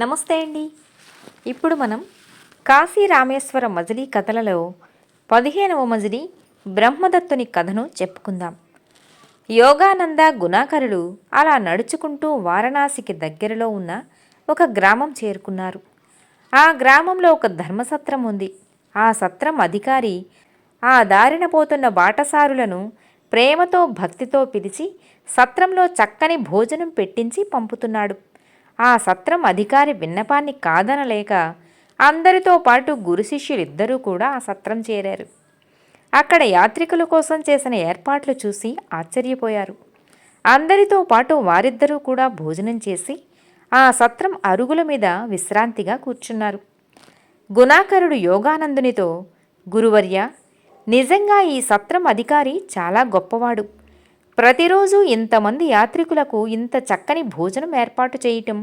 నమస్తే అండి. ఇప్పుడు మనం కాశీ రామేశ్వర మజిలీ కథలలో పదిహేనవ మజిలీ బ్రహ్మదత్తుని కథను చెప్పుకుందాం. యోగానంద గుణాకరుడు అలా నడుచుకుంటూ వారణాసికి దగ్గరలో ఉన్న ఒక గ్రామం చేరుకున్నారు. ఆ గ్రామంలో ఒక ధర్మసత్రం ఉంది. ఆ సత్రం అధికారి ఆ దారిన పోతున్న బాటసారులను ప్రేమతో భక్తితో పిలిచి సత్రంలో చక్కని భోజనం పెట్టించి పంపుతున్నాడు. ఆ సత్రం అధికారి విన్నపాన్ని కాదనలేక అందరితో పాటు గురు శిష్యులిద్దరూ కూడా ఆ సత్రం చేరారు. అక్కడ యాత్రికుల కోసం చేసిన ఏర్పాట్లు చూసి ఆశ్చర్యపోయారు. అందరితో పాటు వారిద్దరూ కూడా భోజనం చేసి ఆ సత్రం అరుగుల మీద విశ్రాంతిగా కూర్చున్నారు. గుణాకరుడు యోగానందునితో గురువర్య నిజంగా ఈ సత్రం అధికారి చాలా గొప్పవాడు. ప్రతిరోజు ఇంతమంది యాత్రికులకు ఇంత చక్కని భోజనం ఏర్పాటు చేయటం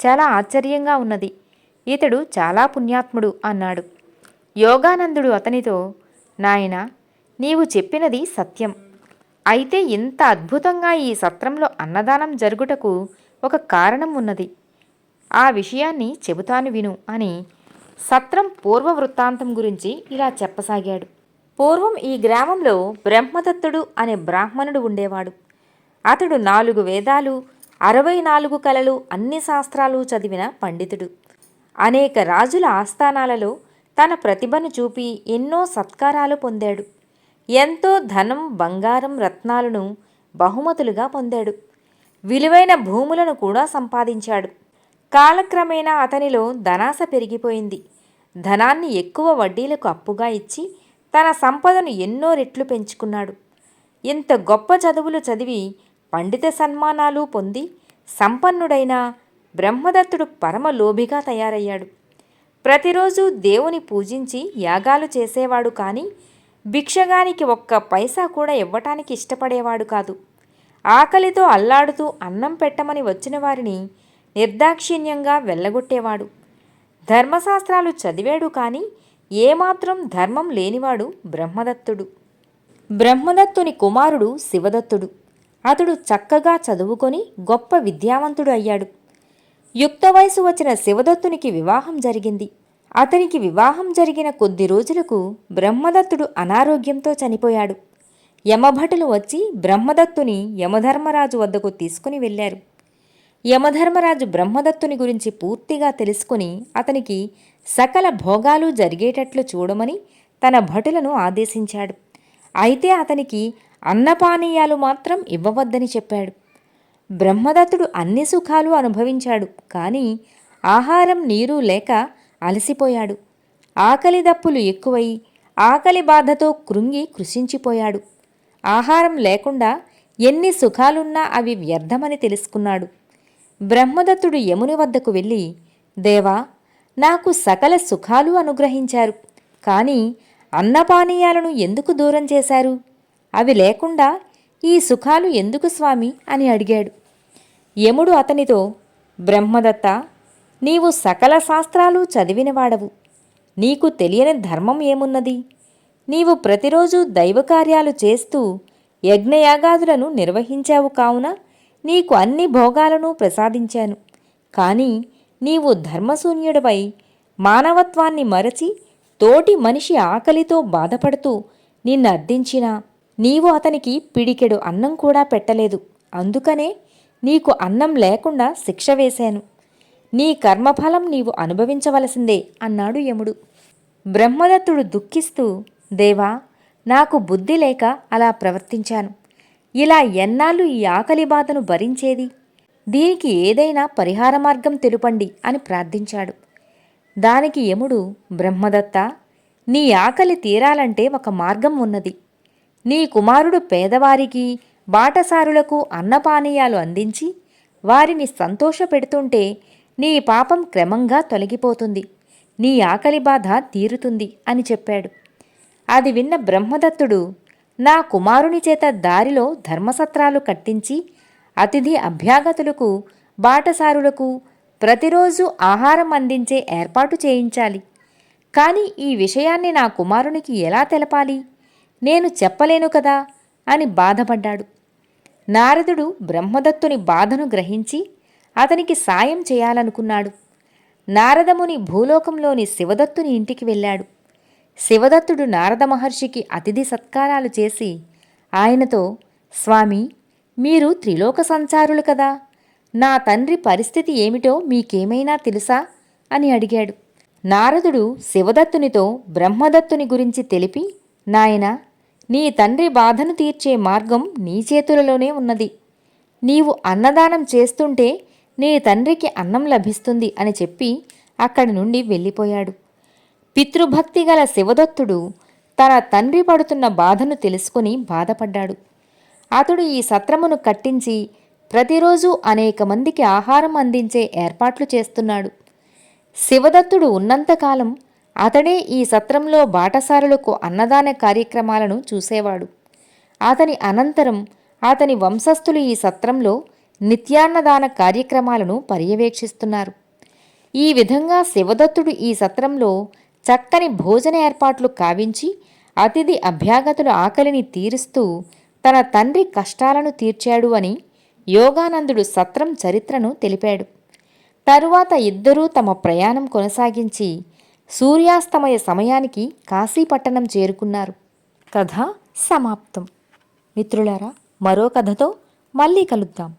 చాలా ఆశ్చర్యంగా ఉన్నది. ఇతడు చాలా పుణ్యాత్ముడు అన్నాడు. యోగానందుడు అతనితో నాయనా నీవు చెప్పినది సత్యం. అయితే ఇంత అద్భుతంగా ఈ సత్రంలో అన్నదానం జరుగుటకు ఒక కారణం ఉన్నది. ఆ విషయాన్ని చెబుతాను విను అని సత్రం పూర్వ వృత్తాంతం గురించి ఇలా చెప్పసాగాడు. పూర్వం ఈ గ్రామంలో బ్రహ్మదత్తుడు అనే బ్రాహ్మణుడు ఉండేవాడు. అతడు నాలుగు వేదాలు అరవై నాలుగు కళలు అన్ని శాస్త్రాలు చదివిన పండితుడు. అనేక రాజుల ఆస్థానాలలో తన ప్రతిభను చూపి ఎన్నో సత్కారాలు పొందాడు. ఎంతో ధనం బంగారం రత్నాలను బహుమతులుగా పొందాడు. విలువైన భూములను కూడా సంపాదించాడు. కాలక్రమేణా అతనిలో ధనాశ పెరిగిపోయింది. ధనాన్ని ఎక్కువ వడ్డీలకు అప్పుగా ఇచ్చి తన సంపదను ఎన్నో రెట్లు పెంచుకున్నాడు. ఇంత గొప్ప చదువులు చదివి పండిత సన్మానాలు పొంది సంపన్నుడైన బ్రహ్మదత్తుడు పరమలోభిగా తయారయ్యాడు. ప్రతిరోజు దేవుని పూజించి యాగాలు చేసేవాడు కానీ భిక్షగానికి ఒక్క పైసా కూడా ఇవ్వటానికి ఇష్టపడేవాడు కాదు. ఆకలితో అల్లాడుతూ అన్నం పెట్టమని వచ్చిన వారిని నిర్దాక్షిణ్యంగా వెళ్ళగొట్టేవాడు ధర్మశాస్త్రాలు చదివాడు కానీ ఏమాత్రం ధర్మం లేనివాడు బ్రహ్మదత్తుడు. బ్రహ్మదత్తుని కుమారుడు శివదత్తుడు. అతడు చక్కగా చదువుకొని గొప్ప విద్యావంతుడు అయ్యాడు. యుక్త వయసు వచ్చిన శివదత్తునికి వివాహం జరిగింది. అతనికి వివాహం జరిగిన కొద్ది రోజులకు బ్రహ్మదత్తుడు అనారోగ్యంతో చనిపోయాడు. యమభటులు వచ్చి బ్రహ్మదత్తుని యమధర్మరాజు వద్దకు తీసుకుని వెళ్ళారు. యమధర్మరాజు బ్రహ్మదత్తుని గురించి పూర్తిగా తెలుసుకుని అతనికి సకల భోగాలు జరిగేటట్లు చూడమని తన భటులను ఆదేశించాడు. అయితే అతనికి అన్నపానీయాలు మాత్రం ఇవ్వవద్దని చెప్పాడు. బ్రహ్మదత్తుడు అన్ని సుఖాలు అనుభవించాడు. కానీ ఆహారం నీరు లేక అలసిపోయాడు. ఆకలి దప్పులు ఎక్కువై ఆకలి బాధతో కృంగి కృషించిపోయాడు ఆహారం లేకుండా ఎన్ని సుఖాలున్నా అవి వ్యర్థమని తెలుసుకున్నాడు. బ్రహ్మదత్తుడు యముని వద్దకు వెళ్ళి దేవా నాకు సకల సుఖాలు అనుగ్రహించారు. కానీ అన్నపానీయాలను ఎందుకు దూరం చేశారు? అవి లేకుండా ఈ సుఖాలు ఎందుకు స్వామి అని అడిగాడు. యముడు అతనితో బ్రహ్మదత్త నీవు సకల శాస్త్రాలు చదివినవాడవు. నీకు తెలియని ధర్మం ఏమున్నది? నీవు ప్రతిరోజు దైవకార్యాలు చేస్తూ యజ్ఞయాగాదులను నిర్వహించావు కావున నీకు అన్ని భోగాలను ప్రసాదించాను. కానీ నీవు ధర్మశూన్యుడిపై మానవత్వాన్ని మరచి తోటి మనిషి ఆకలితో బాధపడుతూ నిన్ను అర్థించినా నీవు అతనికి పిడికెడు అన్నం కూడా పెట్టలేదు. అందుకనే నీకు అన్నం లేకుండా శిక్ష వేశాను. నీ కర్మఫలం నీవు అనుభవించవలసిందే అన్నాడు యముడు. బ్రహ్మదత్తుడు దుఃఖిస్తూ దేవా నాకు బుద్ధి లేక అలా ప్రవర్తించాను. ఇలా ఎన్నాళ్ళు ఈ ఆకలి బాధను భరించేది? దీనికి ఏదైనా పరిహార మార్గం తెలుపండి అని ప్రార్థించాడు. దానికి యముడు బ్రహ్మదత్త నీ ఆకలి తీరాలంటే ఒక మార్గం ఉన్నది. నీ కుమారుడు పేదవారికి బాటసారులకు అన్నపానీయాలు అందించి వారిని సంతోషపెడుతుంటే నీ పాపం క్రమంగా తొలగిపోతుంది. నీ ఆకలి బాధ తీరుతుంది అని చెప్పాడు. అది విన్న బ్రహ్మదత్తుడు నా కుమారుని చేత దారిలో ధర్మసత్రాలు కట్టించి అతిథి అభ్యాగతులకు బాటసారులకు ప్రతిరోజు ఆహారం అందించే ఏర్పాటు చేయించాలి. కానీ ఈ విషయాన్ని నా కుమారునికి ఎలా తెలపాలి? నేను చెప్పలేను కదా? అని బాధపడ్డాడు. నారదుడు బ్రహ్మదత్తుని బాధను గ్రహించి అతనికి సాయం చేయాలనుకున్నాడు. నారదముని భూలోకంలోని శివదత్తుని ఇంటికి వెళ్ళాడు. శివదత్తుడు నారద మహర్షికి అతిథి సత్కారాలు చేసి ఆయనతో స్వామి మీరు త్రిలోక సంచారులు కదా. నా తండ్రి పరిస్థితి ఏమిటో మీకేమైనా తెలుసా అని అడిగాడు. నారదుడు శివదత్తునితో బ్రహ్మదత్తుని గురించి తెలిపి నాయన నీ తండ్రి బాధను తీర్చే మార్గం నీ చేతులలోనే ఉన్నది. నీవు అన్నదానం చేస్తుంటే నీ తండ్రికి అన్నం లభిస్తుంది అని చెప్పి అక్కడి నుండి వెళ్ళిపోయాడు. పితృభక్తి గల శివదత్తుడు తన తండ్రి పడుతున్న బాధను తెలుసుకుని బాధపడ్డాడు. అతడు ఈ సత్రమును కట్టించి ప్రతిరోజు అనేక మందికి ఆహారం అందించే ఏర్పాట్లు చేస్తున్నాడు. శివదత్తుడు ఉన్నంతకాలం అతడే ఈ సత్రంలో బాటసారులకు అన్నదాన కార్యక్రమాలను చూసేవాడు. అతని అనంతరం అతని వంశస్థులు ఈ సత్రంలో నిత్యాన్నదాన కార్యక్రమాలను పర్యవేక్షిస్తున్నారు. ఈ విధంగా శివదత్తుడు ఈ సత్రంలో చక్కని భోజన ఏర్పాట్లు కావించి అతిథి అభ్యాగతుల ఆకలిని తీరుస్తూ తన తండ్రి కష్టాలను తీర్చాడు అని యోగానందుడు సత్రం చరిత్రను తెలిపాడు. తరువాత ఇద్దరూ తమ ప్రయాణం కొనసాగించి సూర్యాస్తమయ సమయానికి కాశీపట్టణం చేరుకున్నారు. కథ సమాప్తం. మిత్రులారా మరో కథతో మళ్ళీ కలుద్దాం.